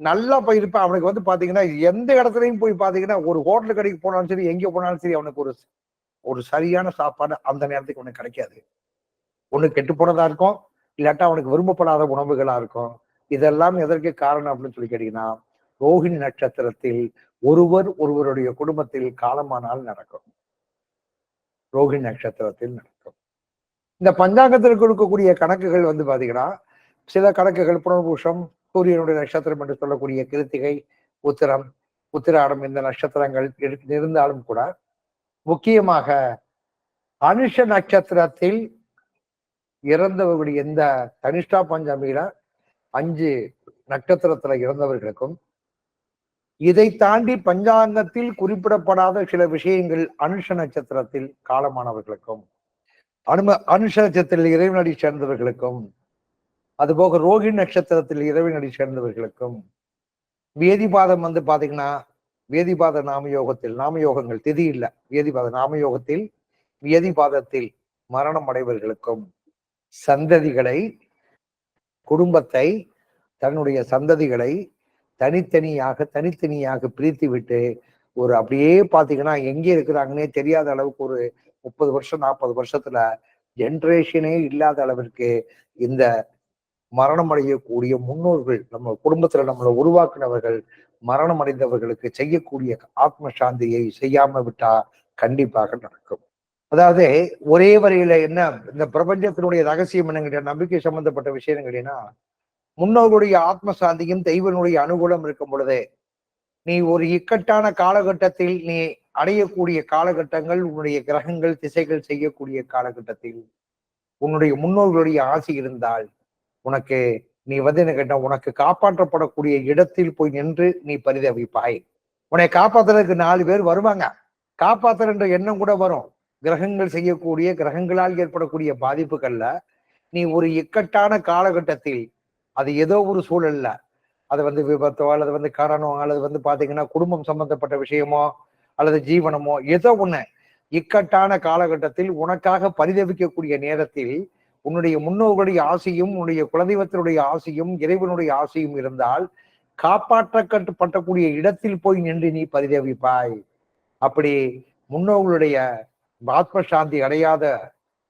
நல்லா போய் இருப்பான். அவனுக்கு வந்து பாத்தீங்கன்னா எந்த இடத்துலயும் போய் பாத்தீங்கன்னா ஒரு ஹோட்டல் கடைக்கு போனாலும் சரி எங்க போனாலும் சரி அவனுக்கு ஒரு ஒரு சரியான சாப்பாடு அந்த நேரத்துக்கு அவனுக்கு கிடைக்காது. ஒண்ணு கெட்டு போனதா இருக்கும். இல்லாட்டா அவனுக்கு விரும்பப்படாத உணவுகளா இருக்கும். இதெல்லாம் எதற்கு காரணம் அப்படின்னு சொல்லி கேட்டீங்கன்னா ரோஹிணி நட்சத்திரத்தில் ஒருவர் ஒருவருடைய குடும்பத்தில் காலமானால் நடக்கும். ரோஹிணி நட்சத்திரத்தில் நடக்கும். இந்த பஞ்சாங்கத்தில் கொடுக்கக்கூடிய கணக்குகள் வந்து பாத்தீங்கன்னா சில கணக்குகள் புனர்பூஷம் சூரியனுடைய நட்சத்திரம் என்று சொல்லக்கூடிய கிருத்திகை உத்திரம் உத்திராடம் இந்த நட்சத்திரங்கள் இரு- இருந்தாலும் கூட முக்கியமாக அனுஷ நட்சத்திரத்தில் இறந்தவர்களுடைய இந்த தனிஷ்டா பஞ்சமியில அஞ்சு நட்சத்திரத்துல இறந்தவர்களுக்கும் இதை தாண்டி பஞ்சாங்கத்தில் குறிப்பிடப்படாத சில விஷயங்கள் அனுஷ நட்சத்திரத்தில் காலமானவர்களுக்கும் அனும அனுஷ நட்சத்திரத்தில் இறைவனடி சேர்ந்தவர்களுக்கும் அதுபோக ரோகிணி நட்சத்திரத்தில் இரவினடி சேர்ந்தவர்களுக்கும் வேதிபாதம் வந்து பாத்தீங்கன்னா வேதிபாத நாமயோகத்தில் நாமயோகங்கள் திதி இல்லை வேதிபாத நாமயோகத்தில் வேதிபாதத்தில் மரணம் அடைவர்களுக்கும் சந்ததிகளை குடும்பத்தை தன்னுடைய சந்ததிகளை தனித்தனியாக தனித்தனியாக பிரித்து விட்டு ஒரு அப்படியே பார்த்தீங்கன்னா எங்கே இருக்கிறாங்கன்னே தெரியாத அளவுக்கு ஒரு முப்பது வருஷம் நாற்பது வருஷத்துல ஜென்ரேஷனே இல்லாத அளவிற்கு இந்த மரணம் அடையக்கூடிய முன்னோர்கள் நம்ம குடும்பத்துல நம்மளை உருவாக்குனவர்கள் மரணம் அடைந்தவர்களுக்கு செய்யக்கூடிய ஆத்ம சாந்தியை செய்யாம விட்டா கண்டிப்பாக நடக்கும். அதாவது ஒரே வரையில என்ன இந்த பிரபஞ்சத்தினுடைய ரகசியம் என்னங்கிற நம்பிக்கை சம்பந்தப்பட்ட விஷயம் என்னங்கன்னா முன்னோர்களுடைய ஆத்ம சாந்தியும் தெய்வனுடைய அனுகூலம் இருக்கும் பொழுது நீ ஒரு இக்கட்டான காலகட்டத்தில் நீ அடையக்கூடிய காலகட்டங்கள் உன்னுடைய கிரகங்கள் திசைகள் செய்யக்கூடிய காலகட்டத்தில் உன்னுடைய முன்னோர்களுடைய ஆசை இருந்தால் உனக்கு நீ வந்து என்ன கேட்ட உனக்கு காப்பாற்றப்படக்கூடிய இடத்தில் போய் நின்று நீ பரிதவிப்பாய். உன்னை காப்பாத்துறதுக்கு நாலு பேர் வருவாங்க. காப்பாத்துறன்ற எண்ணம் கூட வரும். கிரகங்கள் செய்யக்கூடிய கிரகங்களால் ஏற்படக்கூடிய பாதிப்புகள்ல நீ ஒரு இக்கட்டான காலகட்டத்தில் அது ஏதோ ஒரு சூழல்ல அது வந்து விபத்தோ அல்லது வந்து காரணம் அல்லது வந்து பாத்தீங்கன்னா குடும்பம் சம்பந்தப்பட்ட விஷயமோ அல்லது ஜீவனமோ ஏதோ ஒண்ணு இக்கட்டான காலகட்டத்தில் உனக்காக பரிதவிக்கக்கூடிய நேரத்தில் உன்னுடைய முன்னோர்களுடைய ஆசையும் உன்னுடைய குலதெய்வத்தினுடைய ஆசையும் இறைவனுடைய ஆசையும் இருந்தால் காப்பாற்றப்பட்டக்கூடிய இடத்தில் போய் நின்று நீ பரிதவிப்பாய். அப்படி முன்னோர்களுடைய ஆத்ம சாந்தி அடையாத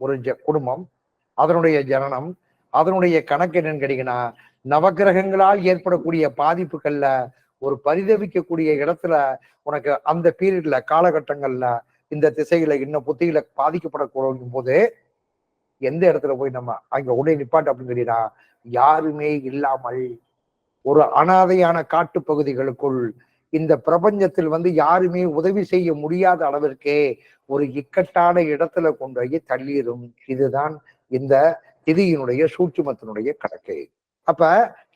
ஒரு ஜ- குடும்பம் அதனுடைய ஜனனம் அதனுடைய கணக்கு என்னன்னு கேட்டீங்கன்னா நவக்கிரகங்களால் ஏற்படக்கூடிய பாதிப்புகள்ல ஒரு பரிதவிக்கக்கூடிய இடத்துல உனக்கு அந்த பீரியட்ல காலகட்டங்கள்ல இந்த திசையில இன்னும் புத்தியில பாதிக்கப்படக்கூடிய போது எந்த இடத்துல போய் நம்ம அங்க உடனே நிப்பாட்டு அப்படின்னு கேட்டீங்கன்னா யாருமே இல்லாமல் ஒரு அனாதையான காட்டு பகுதிகளுக்குள் இந்த பிரபஞ்சத்தில் வந்து யாருமே உதவி செய்ய முடியாத அளவிற்கே ஒரு இக்கட்டான இடத்துல கொண்டு போய் தள்ளிடும் இதுதான் இந்த திதியினுடைய சூட்சுமத்தினுடைய கணக்கு. அப்ப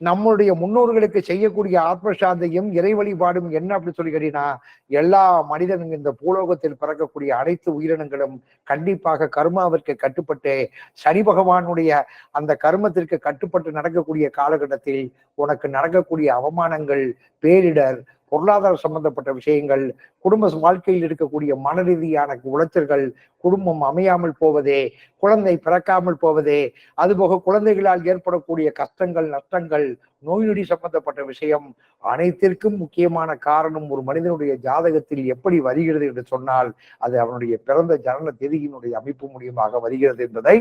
நம்மளுடைய முன்னோர்களுக்கு செய்யக்கூடிய ஆத்ம சாந்தியும் இறை வழிபாடும் என்ன அப்படி சொல்லி கேட்டீங்கன்னா எல்லா மனிதனும் இந்த பூலோகத்தில் பிறக்கக்கூடிய அனைத்து உயிரினங்களும் கண்டிப்பாக கர்மாவிற்கு கட்டுப்பட்டு சனி பகவானுடைய அந்த கர்மத்திற்கு கட்டுப்பட்டு நடக்கக்கூடிய காலகட்டத்தில் உனக்கு நடக்கக்கூடிய அவமானங்கள் பேரிடர் பொருளாதார சம்பந்தப்பட்ட விஷயங்கள் குடும்ப வாழ்க்கையில் இருக்கக்கூடிய மன ரீதியான உளைச்சல்கள் குடும்பம் அமையாமல் போவதே குழந்தை பிறக்காமல் போவதே அதுபோக குழந்தைகளால் ஏற்படக்கூடிய கஷ்டங்கள் நஷ்டங்கள் நோய் நொடி சம்பந்தப்பட்ட விஷயம் அனைத்திற்கும் முக்கியமான காரணம் ஒரு மனிதனுடைய ஜாதகத்தில் எப்படி வருகிறது என்று சொன்னால் அது அவனுடைய பிறந்த ஜனன திதியினுடைய அமைப்பு மூலியமாக வருகிறது என்பதை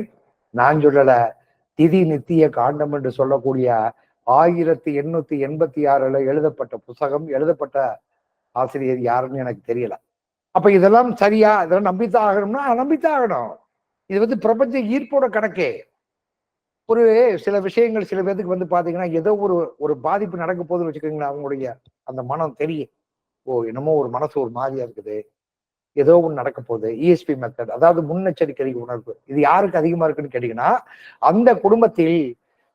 நான் சொல்லல. திதி நித்திய காண்டம் என்று சொல்லக்கூடிய ஆயிரத்தி எண்ணூத்தி எண்பத்தி ஆறுல எழுதப்பட்ட புத்தகம் எழுதப்பட்ட ஆசிரியர் யாருன்னு எனக்கு தெரியல. அப்ப இதெல்லாம் சரியா? இதெல்லாம் நம்பித்தான் ஆகணும்னா நம்பித்தான் ஆகணும் இது வந்து பிரபஞ்ச ஈர்ப்போட கணக்கே. ஒரு சில விஷயங்கள் சில பேர்த்துக்கு வந்து பாத்தீங்கன்னா ஏதோ ஒரு ஒரு பாதிப்பு நடக்க போகுதுன்னு வச்சுக்கோங்களேன் அவங்களுடைய அந்த மனம் தெரியும். ஓ என்னமோ ஒரு மனசு ஒரு மாதிரியா இருக்குது. ஏதோ ஒன்று நடக்க போகுது. இஎஸ்பி மெத்தட் அதாவது முன்னெச்சரிக்கை உணர்வு. இது யாருக்கு அதிகமா இருக்குன்னு கேட்டீங்கன்னா அந்த குடும்பத்தில்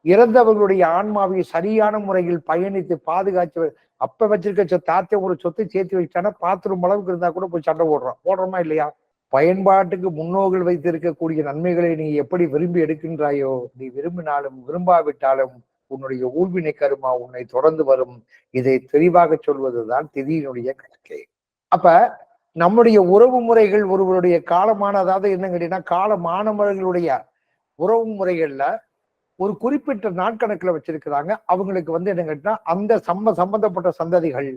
இறந்தவர்களுடைய ஆன்மாவை சரியான முறையில் பயணித்து பாதுகாத்து அப்ப வச்சிருக்க சொ- ஒரு சொத்து சேர்த்து வச்சானா பாத்ரூம் அளவுக்கு இருந்தா கூட போய் சண்டை போடுறோம். போடுறோமா இல்லையா? பயன்பாட்டுக்கு முன்னோர்கள் வைத்திருக்கக்கூடிய நன்மைகளை நீ எப்படி விரும்பி எடுக்கின்றாயோ நீ விரும்பினாலும் விரும்பாவிட்டாலும் உன்னுடைய ஊழ்வினை கருமா உன்னை தொடர்ந்து வரும். இதை தெளிவாக சொல்வதுதான் திதியினுடைய கணக்கே. அப்ப நம்முடைய உறவு முறைகள் ஒருவருடைய காலமான அதாவது என்ன கேட்டீங்கன்னா காலமானவர்களுடைய உறவு முறைகள்ல ஒரு குறிப்பிட்ட நாட்கணக்குல வச்சிருக்கிறாங்க. அவங்களுக்கு வந்து என்ன கேட்டா அந்த சம்ம சம்பந்தப்பட்ட சந்ததிகள்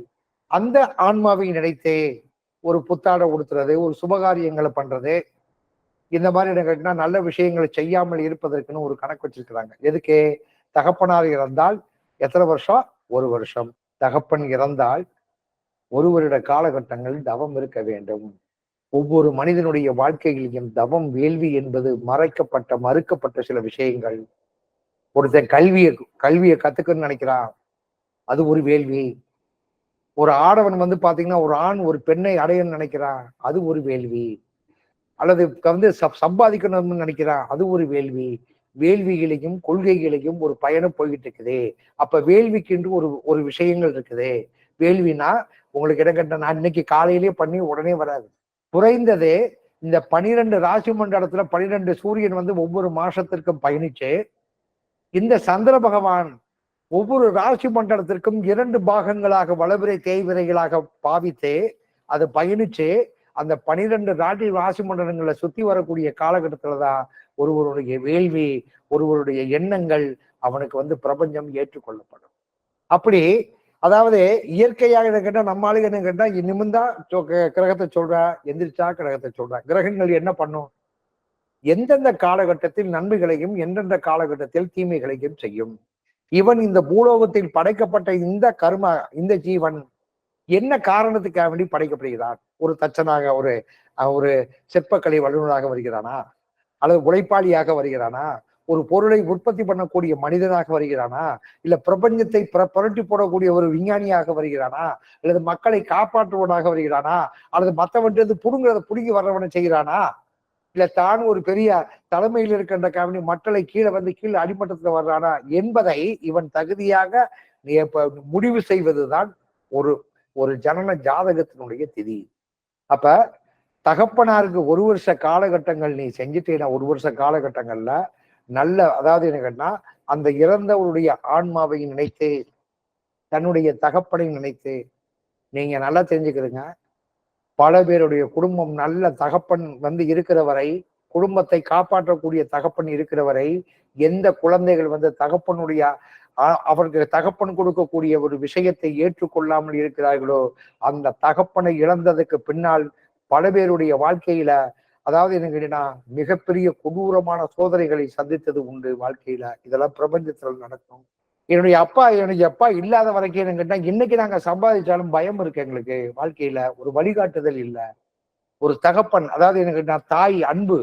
அந்த ஆன்மாவை நினைத்தே ஒரு புத்தாடை உடுத்துறது ஒரு சுபகாரியங்களை பண்றது இந்த மாதிரி என்ன கேட்டா நல்ல விஷயங்களை செய்யாமல் இருப்பதற்குன்னு ஒரு கணக்கு வச்சிருக்கிறாங்க. எதுக்கு? தகப்பனார் இறந்தால் எத்தனை வருஷம்? ஒரு வருஷம். தகப்பன் இறந்தால் ஒரு வருட காலகட்டங்கள் தவம் இருக்க வேண்டும். ஒவ்வொரு மனிதனுடைய வாழ்க்கையிலும் தவம் வேள்வி என்பது மறைக்கப்பட்ட மறுக்கப்பட்ட சில விஷயங்கள். ஒருத்தன் கல்வியை கல்வியை கத்துக்கன்னு நினைக்கிறான். அது ஒரு வேள்வி. ஒரு ஆடவன் வந்து பாத்தீங்கன்னா ஒரு ஆண் ஒரு பெண்ணை அடையணும்னு நினைக்கிறான். அது ஒரு வேள்வி. அல்லது வந்து சப்- சம்பாதிக்கணும்னு நினைக்கிறான். அது ஒரு வேள்வி. வேள்விகளையும் கொள்கைகளையும் ஒரு பயணம் போய்கிட்டு இருக்குது அப்ப வேள்விக்கென்று ஒரு ஒரு விஷயங்கள் இருக்குது. வேள்வினா உங்களுக்கு இடம் கட்ட நான் இன்னைக்கு காலையிலேயே பண்ணி உடனே வராது. குறைந்தது இந்த பனிரெண்டு ராசி மண்டலத்துல பனிரெண்டு சூரியன் வந்து ஒவ்வொரு மாசத்திற்கும் பயணிச்சு இந்த சந்திர பகவான் ஒவ்வொரு ராசி மண்டலத்திற்கும் இரண்டு பாகங்களாக வளவிரை தேய்விரைகளாக பாவித்து அது பயணிச்சு அந்த பனிரெண்டு ராட்டி ராசி மண்டலங்களை சுத்தி வரக்கூடிய காலகட்டத்துலதான் ஒருவருடைய வேள்வி ஒருவருடைய எண்ணங்கள் அவனுக்கு வந்து பிரபஞ்சம் ஏற்றுக்கொள்ளப்படும். அப்படி அதாவது இயற்கையாக என்ன கேட்டா நம்ம ஆளுங்க என்ன கேட்டா நிமிந்தா கிரகத்தை சொல்றா எந்திரிச்சா கிரகத்தை சொல்றா. கிரகங்கள் என்ன பண்ணும்? எந்தெந்த காலகட்டத்தில் நன்மைகளையும் எந்தெந்த காலகட்டத்தில் தீமைகளையும் செய்யும். இவன் இந்த பூலோகத்தில் படைக்கப்பட்ட இந்த கர்ம இந்த ஜீவன் என்ன காரணத்துக்காக வேண்டி படைக்கப்படுகிறான்? ஒரு தச்சனாக ஒரு ஒரு சிற்பக்கலை வல்லுநராக வருகிறானா? அல்லது உழைப்பாளியாக வருகிறானா? ஒரு பொருளை உற்பத்தி பண்ணக்கூடிய மனிதனாக வருகிறானா? இல்ல பிரபஞ்சத்தை புரட்டி போடக்கூடிய ஒரு விஞ்ஞானியாக வருகிறானா? அல்லது மக்களை காப்பாற்றுவனாக வருகிறானா? அல்லது மற்றவன்றது புடுங்கிறத புடுங்கி வர்றவனை செய்கிறானா? இல்ல தான் ஒரு பெரிய தலைமையில் இருக்கின்ற கவனி மக்களை கீழே வந்து கீழே அடிமட்டத்துல வர்றானா என்பதை இவன் தகுதியாக நீ முடிவு செய்வதுதான் ஒரு ஒரு ஜனன ஜாதகத்தினுடைய திதி. அப்ப தகப்பனாருக்கு ஒரு வருஷ காலகட்டங்கள் நீ செஞ்சுட்டேனா ஒரு வருஷ காலகட்டங்கள்ல நல்ல அதாவது என்ன கேட்டா அந்த இறந்தவருடைய ஆன்மாவை நினைத்து தன்னுடைய தகப்பனை நினைத்து நீங்க நல்லா தெரிஞ்சுக்கிறீங்க. பல பேருடைய குடும்பம் நல்ல தகப்பன் வந்து இருக்கிற வரை குடும்பத்தை காப்பாற்றக்கூடிய தகப்பன் இருக்கிற வரை எந்த குழந்தைகள் வந்து தகப்பனுடைய ஆ- தகப்பன் கொடுக்கக்கூடிய ஒரு விஷயத்தை ஏற்றுக்கொள்ளாமல் இருக்கிறார்களோ அந்த தகப்பனை இழந்ததுக்கு பின்னால் பல பேருடைய வாழ்க்கையில அதாவது என்ன கேட்டீங்கன்னா மிகப்பெரிய கொடூரமான சோதனைகளை சந்தித்தது உண்டு வாழ்க்கையில. இதெல்லாம் பிரபஞ்சத்தில் நடக்கும். என்னுடைய அப்பா என்னுடைய அப்பா இல்லாத வரைக்கும் என்ன கேட்டா இன்னைக்கு நாங்க சம்பாதிச்சாலும் பயம் இருக்கு எங்களுக்கு. வாழ்க்கையில ஒரு வழிகாட்டுதல் இல்லை. ஒரு தகப்பன் அதாவது என்ன நான் தாய் அன்பு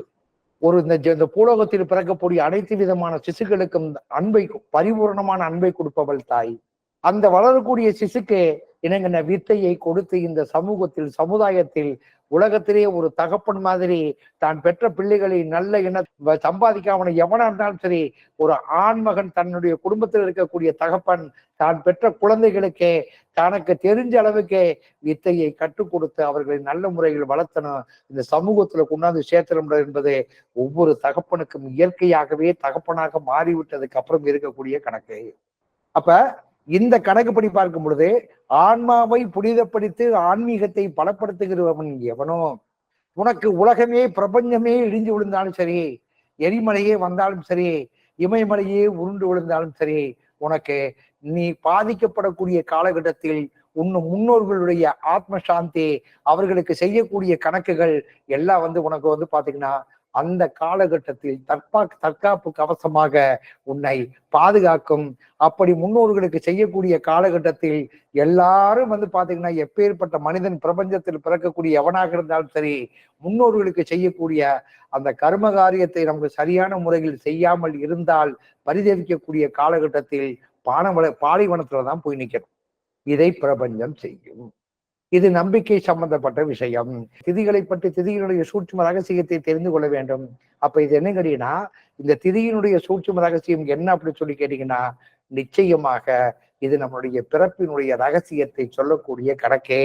ஒரு இந்த இந்த பூலோகத்தில் பிறக்கக்கூடிய அனைத்து விதமான சிசுகளுக்கும் அன்பை பரிபூரணமான அன்பை கொடுப்பவள் தாய். அந்த வளரக்கூடிய சிசுக்கு இணங்கின வித்தையை கொடுத்து இந்த சமூகத்தில் சமுதாயத்தில் உலகத்திலே ஒரு தகப்பன் மாதிரி தான் பெற்ற பிள்ளைகளை நல்ல இன சம்பாதிக்காமன எவனா இருந்தாலும் சரி ஒரு ஆண்மகன் தன்னுடைய குடும்பத்தில் இருக்கக்கூடிய தகப்பன் தான் பெற்ற குழந்தைகளுக்கே தனக்கு தெரிஞ்ச அளவுக்கு வித்தையை கற்றுக் கொடுத்து அவர்களை நல்ல முறையில் வளர்த்தணும். இந்த சமூகத்துல கொண்டாந்து சேர்த்தணும் என்பது ஒவ்வொரு தகப்பனுக்கும் இயற்கையாகவே தகப்பனாக மாறிவிட்டதுக்கு அப்புறம் இருக்கக்கூடிய கணக்கு. அப்ப இந்த கணக்குப்படி பார்க்கும் பொழுது ஆன்மாவை புனிதப்படுத்தி ஆன்மீகத்தை பலப்படுத்துகிறவன் எவனோ? உனக்கு உலகமே பிரபஞ்சமே இடிஞ்சு விழுந்தாலும் சரி எரிமலையே வந்தாலும் சரி இமயமலையே உருண்டு விழுந்தாலும் சரி உனக்கு நீ பாதிக்கப்படக்கூடிய காலகட்டத்தில் உன்னும் முன்னோர்களுடைய ஆத்ம சாந்தி அவர்களுக்கு செய்யக்கூடிய கணக்குகள் எல்லாம் வந்து உனக்கு வந்து பாத்தீங்கன்னா அந்த காலகட்டத்தில் தற்பா தற்காப்பு கவசமாக உன்னை பாதுகாக்கும். அப்படி முன்னோர்களுக்கு செய்யக்கூடிய காலகட்டத்தில் எல்லாரும் வந்து பாத்தீங்கன்னா எப்பேற்பட்ட மனிதன் பிரபஞ்சத்தில் பிறக்கக்கூடிய எவனாக இருந்தாலும் சரி முன்னோர்களுக்கு செய்யக்கூடிய அந்த கர்ம காரியத்தை நமக்கு சரியான முறையில் செய்யாமல் இருந்தால் பரிதவிக்கக்கூடிய காலகட்டத்தில் பானவள பாலைவனத்துல தான் போய் நிற்கணும் இதை பிரபஞ்சம் செய்யும். இது நம்பிக்கை சம்பந்தப்பட்ட விஷயம். திதிகளை பற்றி திதியினுடைய சூட்சும ரகசியத்தை தெரிந்து கொள்ள வேண்டும். அப்ப இது என்ன கேட்டீங்கன்னா இந்த திதியினுடைய சூட்சும ரகசியம் என்ன அப்படி சொல்லி கேட்டீங்கன்னா நிச்சயமாக இது நம்மளுடைய பிறப்பினுடைய ரகசியத்தை சொல்லக்கூடிய கணக்கே.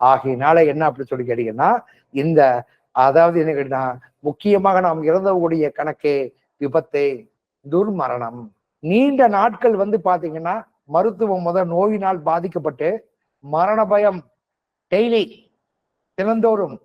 ஆகையினால என்ன அப்படி சொல்லி கேட்டீங்கன்னா இந்த அதாவது என்ன கேட்டீங்கன்னா முக்கியமாக நாம் இறந்தவர்களுடைய கணக்கே விபத்து துர்மரணம். நீண்ட நாட்கள் வந்து பாத்தீங்கன்னா மருத்துவம் முதல் நோயினால் பாதிக்கப்பட்டு மரண பயம் டெய்லி தினந்தோறும்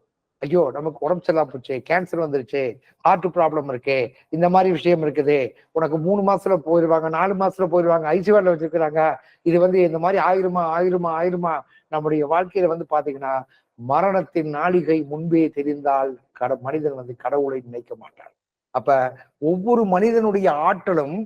ஐயோ நமக்கு உடம்பு சரியில்லாம போச்சு கேன்சர் வந்துருச்சு ஹார்ட் ப்ராப்ளம் இருக்கு இந்த மாதிரி விஷயம் இருக்குது. உனக்கு மூணு மாசத்துல போயிருவாங்க நாலு மாசத்துல போயிருவாங்க ஐசியூல வச்சிருக்கிறாங்க. இது வந்து இந்த மாதிரி ஆயிருமா ஆயிருமா ஆயிருமா? நம்முடைய வாழ்க்கையில வந்து பாத்தீங்கன்னா மரணத்தின் நாளிகை முன்பே தெரிந்தால் கட மனிதன் வந்து கடவுளை நினைக்க மாட்டான். அப்ப ஒவ்வொரு மனிதனுடைய ஆற்றலும்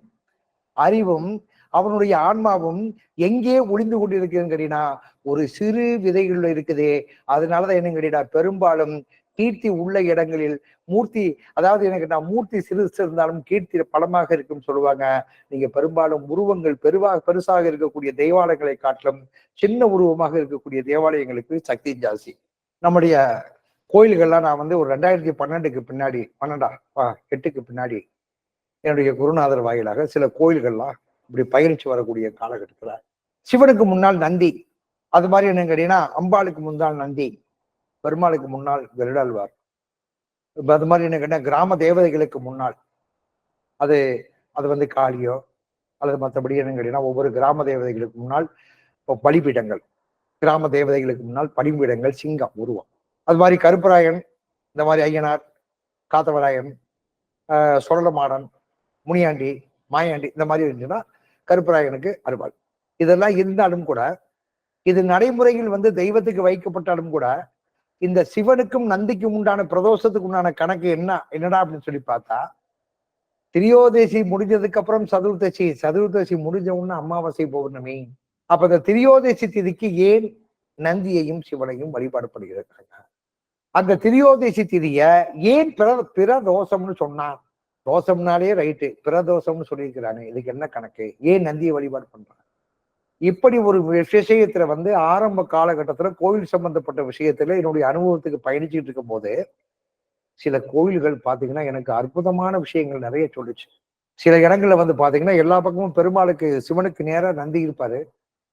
அறிவும் அவனுடைய ஆன்மாவும் எங்கே ஒளிந்து கொண்டிருக்குதுன்னு கேட்டீங்கன்னா ஒரு சிறு விதைகள் இருக்குது. அதனாலதான் என்ன கேட்டீங்கன்னா பெரும்பாலும் கீர்த்தி உள்ள இடங்களில் மூர்த்தி அதாவது எனக்கு நான் மூர்த்தி சிறு இருந்தாலும் கீர்த்தி பலமாக இருக்கும் சொல்லுவாங்க. நீங்க பெரும்பாலும் உருவங்கள் பெருவாக பெருசாக இருக்கக்கூடிய தேவாலயங்களை காட்டிலும் சின்ன உருவமாக இருக்கக்கூடிய தேவாலயங்களுக்கு சக்தி ஜாஸ்தி. நம்முடைய கோயில்கள்லாம் நான் வந்து ஒரு ரெண்டாயிரத்தி பன்னெண்டுக்கு பின்னாடி பன்னெண்டா எட்டுக்கு பின்னாடி என்னுடைய குருநாதர் வாயிலாக சில கோயில்கள்லாம் இப்படி பயிற்சி வரக்கூடிய காலகட்டத்துல சிவனுக்கு முன்னால் நந்தி. அது மாதிரி என்ன கேட்டீங்கன்னா அம்பாளுக்கு முன்னால் நந்தி பெருமாளுக்கு முன்னால் வெருடாழ்வார் அது மாதிரி என்ன கேட்டால் கிராம தேவதைகளுக்கு முன்னால். அது அது வந்து காளியோ அல்லது மற்றபடி என்ன கேட்டீங்கன்னா ஒவ்வொரு கிராம தேவதைகளுக்கு முன்னால் இப்போ பலிபீடங்கள். கிராம தேவதைகளுக்கு முன்னால் பலிபீடங்கள் சிங்கம் உருவம். அது மாதிரி கருப்பராயன் இந்த மாதிரி ஐயனார் காத்தவராயன் சுரளமாடன் முனியாண்டி மாயாண்டி இந்த மாதிரி இருந்துச்சுன்னா கருப்பராயனுக்கு அருவாள். இதெல்லாம் இருந்தாலும் கூட இது நடைமுறையில் வந்து தெய்வத்துக்கு வைக்கப்பட்டாலும் கூட இந்த சிவனுக்கும் நந்திக்கும் உண்டான பிரதோஷத்துக்கு உண்டான கணக்கு என்ன என்னடா அப்படின்னு சொல்லி பார்த்தா திரியோதசி முடிஞ்சதுக்கு அப்புறம் சதுர்தசி சதுர்தசி முடிஞ்ச உடனே அமாவாசை பௌர்ணமி. அப்ப இந்த திரியோதசி திதிக்கு ஏன் நந்தியையும் சிவனையும் வழிபாடுபடுகிறாங்க அந்த திரியோதசி திதிய ஏன் பிற பிற தோஷம்னு சொன்னான் தோஷம்னாலே ரைட்டு பிரதோஷம்னு சொல்லியிருக்கிறானே இதுக்கு என்ன கணக்கு? ஏன் நந்தியை வழிபாடு பண்றாங்க இப்படி ஒரு விஷயத்துல வந்து ஆரம்ப காலகட்டத்துல கோவில் சம்பந்தப்பட்ட விஷயத்துல என்னுடைய அனுபவத்துக்கு பயணிச்சுட்டு இருக்கும் போது சில கோயில்கள் பாத்தீங்கன்னா எனக்கு அற்புதமான விஷயங்கள் நிறைய சொல்லுச்சு. சில இடங்கள்ல வந்து பாத்தீங்கன்னா எல்லா பக்கமும் பெருமாளுக்கு சிவனுக்கு நேரா நந்தி இருப்பாரு.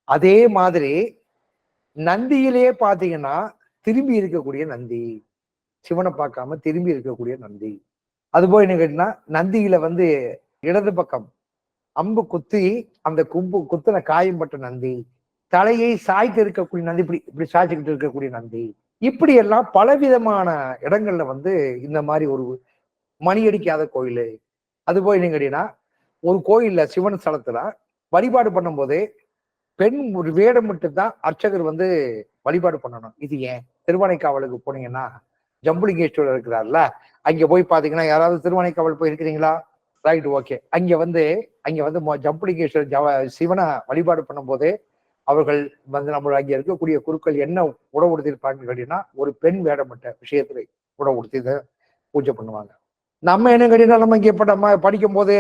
அதே மாதிரி நந்தியிலே பாத்தீங்கன்னா திரும்பி இருக்கக்கூடிய நந்தி சிவனை பார்க்காம திரும்பி இருக்கக்கூடிய நந்தி. அது போய் என்ன கேட்டீங்கன்னா நந்தியில வந்து இடது பக்கம் அம்பு குத்தி அந்த கும்பு குத்துன காயம் பட்ட நந்தி தலையை சாய்த்து இருக்கக்கூடிய நந்தி இப்படி இப்படி சாய்ச்சிக்கிட்டு இருக்கக்கூடிய நந்தி இப்படி எல்லாம் பலவிதமான இடங்கள்ல வந்து இந்த மாதிரி ஒரு மணி அடிக்காத கோயில். அது போய் என்ன கேட்டீங்கன்னா ஒரு கோயில்ல சிவன் ஸ்தலத்துல வழிபாடு பண்ணும்போது பெண் ஒரு வேடம் மட்டும்தான் அர்ச்சகர் வந்து வழிபாடு பண்ணணும். இது ஏன்? திருவானைக்காவலுக்கு போனீங்கன்னா ஜம்புலிங்கேஸ்வரர் இருக்கிறார்ல அங்க போய் பாத்தீங்கன்னா யாராவது திருவானைக்காவல் போய் இருக்கிறீங்களா ரைட் ஓகே அங்க வந்து அங்க வந்து மொ- ஜம்புலிங்கேஸ்வரர் ஜவ சிவனை வழிபாடு பண்ணும்போது அவர்கள் வந்து நம்ம அங்கே இருக்கக்கூடிய குருக்கள் என்ன உணவு கொடுத்திருப்பாங்கன்னு கேட்டீங்கன்னா ஒரு பெண் வேடப்பட்ட விஷயத்துல உணவு கொடுத்து பூஜை பண்ணுவாங்க. நம்ம என்ன கேட்டீங்கன்னா நம்ம இங்கே இப்ப நம்ம படிக்கும் போது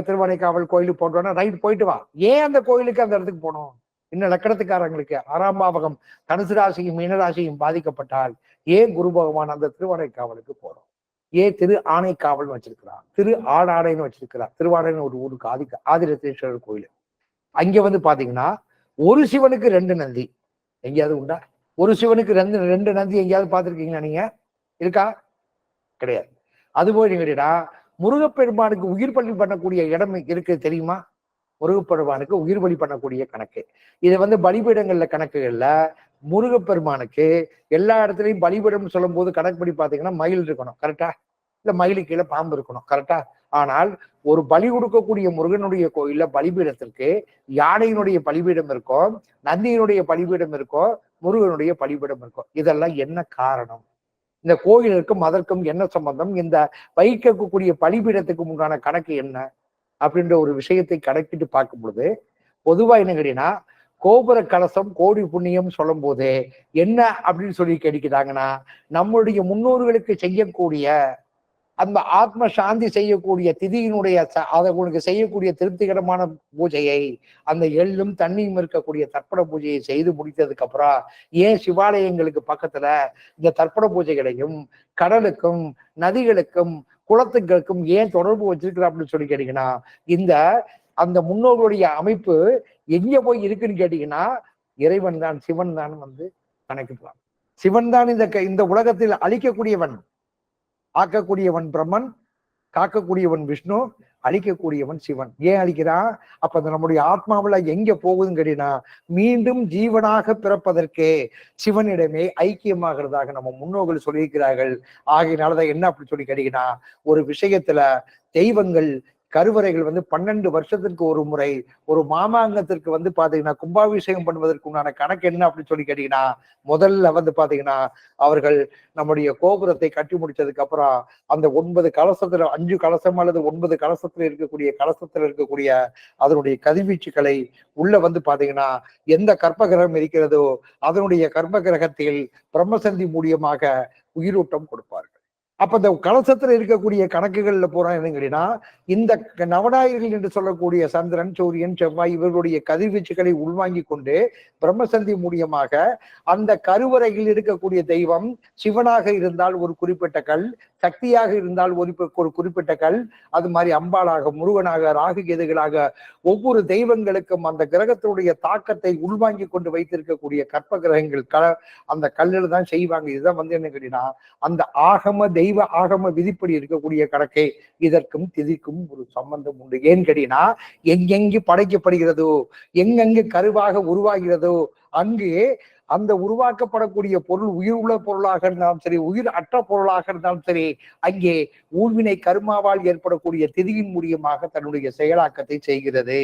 திருவானைக்காவல் கோயிலுக்கு போட்டோம்னா ரைட் போயிட்டு வா. ஏன் அந்த கோயிலுக்கு அந்த இடத்துக்கு போகணும் இன்னும் லக்கணத்துக்காரங்களுக்கு ஆறாம் பாவகம் தனுசு ராசியும் மீனராசியும் பாதிக்கப்பட்டால் ஏன் குரு பகவான் அந்த திருவானைக்காவலுக்கு போறோம்? ஏ திரு ஆனைக்காவல் வச்சிருக்கிறார் திரு ஆடாடைன்னு வச்சிருக்கிறார் திருவாடைன்னு ஒரு ஊருக்கு ஆதி ஆதிரத்தீஸ்வரர் கோயில். அங்க வந்து பாத்தீங்கன்னா ஒரு சிவனுக்கு ரெண்டு நந்தி. எங்கேயாவது உண்டா? ஒரு சிவனுக்கு ரெண்டு ரெண்டு நந்தி எங்கேயாவது பார்த்துருக்கீங்களா நீங்க? இருக்கா? கிடையாது. அதுபோல் நீங்க கேட்டீங்கன்னா முருகப்பெருமானுக்கு உயிர் பலி பண்ணக்கூடிய இடம் இருக்கு தெரியுமா? முருகப்பெருமானுக்கு உயிர் பலி பண்ணக்கூடிய கணக்கு. இதை வந்து பலிபீடங்கள்ல கணக்குகள்ல முருகப்பெருமானுக்கு எல்லா இடத்துலயும் பலிபீடம் சொல்லும் போது கணக்குப்படி பாத்தீங்கன்னா மயில் இருக்கணும் கரெக்டா இல்லை மயிலுக்கு கீழே பாம்பு இருக்கணும் கரெக்டா ஆனால் ஒரு பலி கொடுக்கக்கூடிய முருகனுடைய கோயில்ல பலிபீடத்திற்கு யானையினுடைய பலிபீடம் இருக்கும் நந்தியினுடைய பலிபீடம் இருக்கும் முருகனுடைய பலிபீடம் இருக்கும் இதெல்லாம் என்ன காரணம்? இந்த கோயிலுக்கும் அதற்கும் என்ன சம்பந்தம்? இந்த வைக்கக்கூடிய பலிபீடத்துக்கு உண்டான கணக்கு என்ன? அப்படின்ற ஒரு விஷயத்தை கணக்கிட்டு பார்க்கும் பொழுது பொதுவா என்ன கேட்டீங்கன்னா கோபுர கலசம் கோடி புண்ணியம் சொல்லும் போது என்ன அப்படின்னு சொல்லி கேட்கிறாங்கன்னா நம்மளுடைய முன்னோர்களுக்கு செய்யக்கூடிய அந்த ஆத்ம சாந்தி செய்யக்கூடிய திதியினுடைய அதை உனக்கு செய்யக்கூடிய திருப்திகரமான பூஜையை அந்த எள்ளும் தண்ணியும் இருக்கக்கூடிய தர்ப்பண பூஜையை செய்து முடித்ததுக்கு அப்புறம் ஏன் சிவாலயங்களுக்கு பக்கத்துல இந்த தர்ப்பண பூஜைகளையும் கடலுக்கும் நதிகளுக்கும் குளத்துகளுக்கும் ஏன் தொடர்பு வச்சிருக்கிறா அப்படின்னு சொல்லி கேட்டீங்கன்னா இந்த அந்த முன்னோர்களுடைய அமைப்பு எங்க போய் இருக்குன்னு கேட்டீங்கன்னா இறைவன் தான் சிவன் தான் வந்து கணக்கிடுவான் சிவன் தான் இந்த க- இந்த உலகத்தில் அழிக்கக்கூடியவன். ஆக்கக்கூடியவன் பிரம்மன் காக்கக்கூடியவன் விஷ்ணு அழிக்கக்கூடியவன் சிவன். ஏன் அழிக்கிறான்? அப்ப அந்த நம்முடைய ஆத்மாவுல எங்க போகுதுன்னு கேட்டீங்கன்னா மீண்டும் ஜீவனாக பிறப்பதற்கே சிவனிடமே ஐக்கியமாகிறதாக நம்ம முன்னோர்கள் சொல்லியிருக்கிறார்கள். ஆகையினாலதான் என்ன அப்படி சொல்லி கேட்டீங்கன்னா ஒரு விஷயத்துல தெய்வங்கள் கருவறைகள் வந்து பன்னெண்டு வருஷத்திற்கு ஒரு முறை ஒரு மாமாங்கத்திற்கு வந்து பாத்தீங்கன்னா கும்பாபிஷேகம் பண்ணுவதற்கு உண்டான கணக்கு என்ன அப்படின்னு சொல்லி கேட்டீங்கன்னா முதல்ல வந்து பாத்தீங்கன்னா அவர்கள் நம்முடைய கோபுரத்தை கட்டி முடிச்சதுக்கு அப்புறம் அந்த ஒன்பது கலசத்துல அஞ்சு கலசம் அல்லது ஒன்பது கலசத்துல இருக்கக்கூடிய கலசத்துல இருக்கக்கூடிய அதனுடைய கதிர்வீச்சுக்களை உள்ள வந்து பாத்தீங்கன்னா எந்த கற்பகிரகம் இருக்கிறதோ அதனுடைய கர்ப்ப கிரகத்தில் பிரம்மசந்தி மூலியமாக உயிரூட்டம் கொடுப்பார்கள். அப்ப இந்த கலசத்துல இருக்கக்கூடிய கணக்குகள்ல போறான் என்னங்கன்னா இந்த நவநாயகர்கள் என்று சொல்லக்கூடிய சந்திரன் சூரியன் செவ்வாய் இவர்களுடைய கதிர்வீச்சுகளை உள்வாங்கி கொண்டு பிரம்மசந்தி மூலியமாக அந்த கருவறையில் இருக்கக்கூடிய தெய்வம் சிவனாக இருந்தால் ஒரு குறிப்பிட்ட கல் சக்தியாக இருந்தால் ஒரு ஒரு குறிப்பிட்ட கல் அது மாதிரி அம்பாளாக முருகனாக ராகு கேதுகளாக ஒவ்வொரு தெய்வங்களுக்கும் அந்த கிரகத்தினுடைய தாக்கத்தை உள்வாங்கி கொண்டு வைத்திருக்கக்கூடிய கற்ப கிரகங்கள் க அந்த கல்லில் தான் செய்வாங்க. இதுதான் வந்து என்ன கேட்டீங்கன்னா அந்த ஆகம தெய்வ ஆகம விதிப்படி இருக்கக்கூடிய கணக்கை இதற்கும் திதிக்கும் ஒரு சம்பந்தம் உண்டு. ஏன் கேட்டீங்கன்னா எங்கெங்கு படைக்கப்படுகிறதோ எங்கெங்கு கருவாக உருவாகிறதோ அங்கு அந்த உருவாக்கப்படக்கூடிய பொருள் உயிர் உள்ள பொருளாக இருந்தாலும் சரி உயிர் அற்ற பொருளாக இருந்தாலும் சரி அங்கே ஊழ்வினை கருமாவால் ஏற்படக்கூடிய திதியின் மூலியமாக தன்னுடைய செயலாக்கத்தை செய்கிறது.